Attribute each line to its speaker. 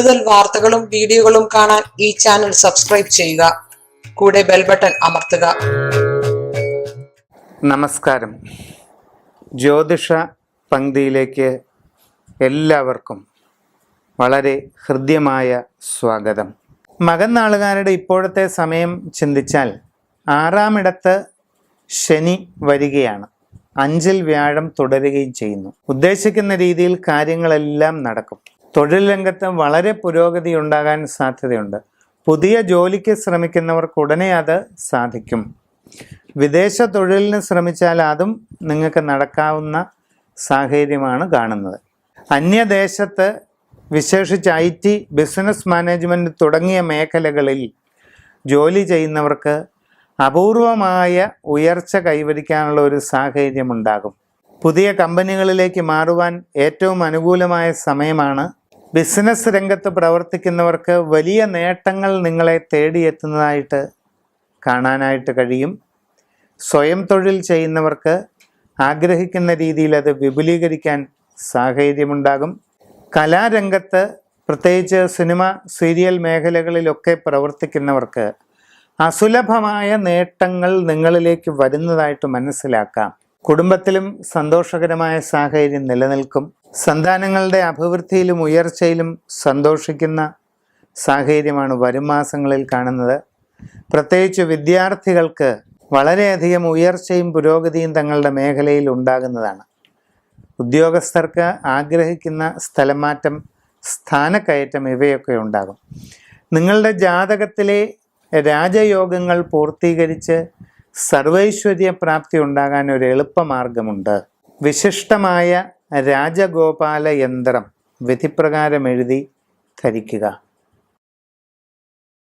Speaker 1: കൂടുതൽ വാർത്തകളും വീഡിയോകളും കാണാൻ ഈ ചാനൽ സബ്സ്ക്രൈബ് ചെയ്യുക. കൂടെ ബെൽ ബട്ടൺ അമർത്തുക.
Speaker 2: നമസ്കാരം. ജ്യോതിഷ പങ്ക്തിയിലേക്ക് എല്ലാവർക്കും വളരെ ഹൃദ്യമായ സ്വാഗതം. മകൻ നാളുകാരുടെ ഇപ്പോഴത്തെ സമയം ചിന്തിച്ചാൽ ആറാമിടത്ത് ശനി വരികയാണ്. അഞ്ചിൽ വ്യാഴം തുടരുകയും ചെയ്യുന്നു. ഉദ്ദേശിക്കുന്ന രീതിയിൽ കാര്യങ്ങളെല്ലാം നടക്കും. തൊഴിൽ രംഗത്ത് വളരെ പുരോഗതി ഉണ്ടാകാൻ സാധ്യതയുണ്ട്. പുതിയ ജോലിക്ക് ശ്രമിക്കുന്നവർക്ക് ഉടനെ അത് സാധിക്കും. വിദേശ തൊഴിലിന് ശ്രമിച്ചാൽ അതും നിങ്ങൾക്ക് നടക്കാവുന്ന സാഹചര്യമാണ് കാണുന്നത്. അന്യദേശത്ത് വിശേഷിച്ച് ഐ ടി ബിസിനസ് മാനേജ്മെന്റ് തുടങ്ങിയ മേഖലകളിൽ ജോലി ചെയ്യുന്നവർക്ക് അപൂർവമായ ഉയർച്ച കൈവരിക്കാനുള്ള ഒരു സാഹചര്യമുണ്ടാകും. പുതിയ കമ്പനികളിലേക്ക് മാറുവാൻ ഏറ്റവും അനുകൂലമായ സമയമാണ് ബിസിനസ് രംഗത്ത് പ്രവർത്തിക്കുന്നവർക്ക് വലിയ നേട്ടങ്ങൾ നിങ്ങളെ തേടിയെത്തുന്നതായിട്ട് കാണാനായിട്ട് കഴിയും. സ്വയം തൊഴിൽ ചെയ്യുന്നവർക്ക് ആഗ്രഹിക്കുന്ന രീതിയിൽ അത് വിപുലീകരിക്കാൻ സാഹചര്യമുണ്ടാകും. കലാരംഗത്ത് പ്രത്യേകിച്ച് സിനിമ സീരിയൽ മേഖലകളിലൊക്കെ പ്രവർത്തിക്കുന്നവർക്ക് അസുലഭമായ നേട്ടങ്ങൾ നിങ്ങളിലേക്ക് വരുന്നതായിട്ട് മനസ്സിലാക്കാം. കുടുംബത്തിലും സന്തോഷകരമായ സാഹചര്യം നിലനിൽക്കും. സന്താനങ്ങളുടെ അഭിവൃദ്ധിയിലും ഉയർച്ചയിലും സന്തോഷിക്കുന്ന സാഹചര്യമാണ് വരും മാസങ്ങളിൽ കാണുന്നത്. പ്രത്യേകിച്ച് വിദ്യാർത്ഥികൾക്ക് വളരെയധികം ഉയർച്ചയും പുരോഗതിയും തങ്ങളുടെ മേഖലയിൽ ഉണ്ടാകുന്നതാണ്. ഉദ്യോഗസ്ഥർക്ക് ആഗ്രഹിക്കുന്ന സ്ഥലമാറ്റം സ്ഥാനക്കയറ്റം ഇവയൊക്കെ ഉണ്ടാകും. നിങ്ങളുടെ ജാതകത്തിലെ രാജയോഗങ്ങൾ പൂർത്തീകരിച്ച് സർവൈശ്വര്യ പ്രാപ്തി ഉണ്ടാകാൻ ഒരു എളുപ്പമാർഗമുണ്ട്. വിശിഷ്ടമായ രാജഗോപാല യന്ത്രം വിധിപ്രകാരം എഴുതി ധരിക്കുക.